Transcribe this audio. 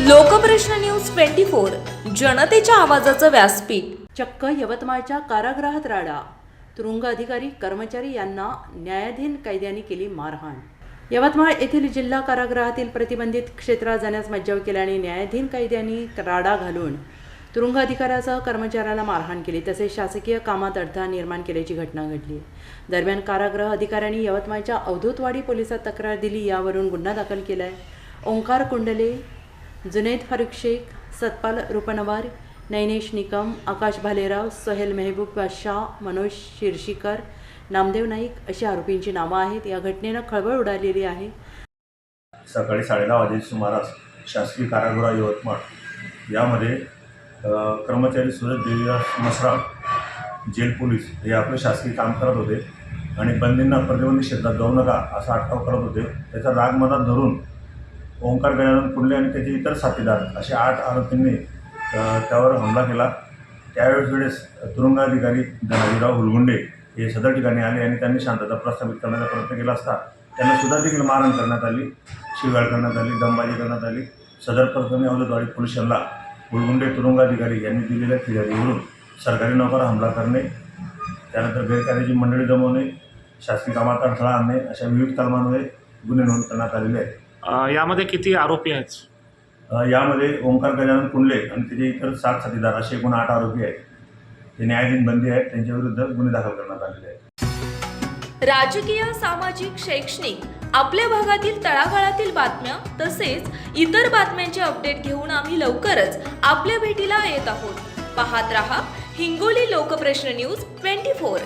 Lokprashna news twenty four जनतेच्या आवाजाचं व्यासपीठ. चक्क यवतमाळच्या कारागृहात राडा. तुरुंग अधिकारी कर्मचारी यांना न्यायाधीन कैद्यांनी केली मारहाण. यवतमाळ येथील जिल्हा कारागृहातील प्रतिबंधित क्षेत्रात जाण्यास मज्जाव केल्याने न्यायाधीन कैद्यांनी राडा घालून तुरुंग अधिकाऱ्यासह कर्मचाऱ्याला मारहाण केली. तसेच शासकीय कामात अडथळा निर्माण केल्याची घटना घडली. दरम्यान कारागृह अधिकाऱ्यांनी यवतमाळच्या अवधूतवाडी पोलिसात तक्रार दिली यावरून गुन्हा दाखल केलाय. ओंकार कुंडले जुनेद फारुख शेख सतपाल रुपनवार नैनेश निकम आकाश भालेराव सोहेल मेहबूब बादशाह मनोज शिरशीकर नामदेव नाईक अशी आरोपींची नावं आहेत. या घटनेनं खळबळ उडालेली आहे. सकाळी साडेदहा वाजेच्या सुमारास शासकीय कारागृह यवतमाळ यामध्ये कर्मचारी सुरज देवीदास मसराम जेल पोलीस हे आपलं शासकीय काम करत होते आणि बंदींना प्रतिबंधित क्षेत्रात जाऊ नका असा अटकाव करत होते. त्याचा राग मनात धरून ओंकार गजानन कुंडले आणि त्याचे इतर साथीदार असे आठ आरोपींनी त्यावर हमला केला. त्यावेळेस वेळेस तुरुंगाधिकारी धनाजीराव हुलगुंडे हे सदर ठिकाणी आले आणि त्यांनी शांतता प्रस्थापित करण्याचा प्रयत्न केला असता. त्यांना सुद्धा देखील मारहाण करण्यात आली शिवाळ करण्यात आली दमबाजी करण्यात आली. सदर प्रकरणी अवधवाडी पोलीस स्टेशनला हुलगुंडे तुरुंगाधिकारी यांनी दिलेल्या फिर्यादीवरून सरकारी नोकर हमला करणे त्यानंतर गैरकार्याची मंडळी जमवणे शासकीय कामात अडथळा आणणे अशा विविध कलमांमध्ये गुन्हे नोंद करण्यात आलेले आहेत. यामध्ये किती आरोपी आहेत? अ, यामध्ये ओंकार गजानन कुंडले आणि त्याचे इतर सात साथीदार असे एकूण आठ आरोपी आहेत. ते न्यायाधीन बंदी आहेत. त्यांच्या विरुद्ध गुन्हे दाखल करण्यात आलेले आहेत. राजकीय सामाजिक शैक्षणिक आपल्या भागातील तळागाळातील बातम्या तसेच इतर बातम्यांचे अपडेट घेऊन आम्ही लवकरच आपल्या भेटीला येत आहोत. पाहत रहा Hingoli Lokprashna news twenty four.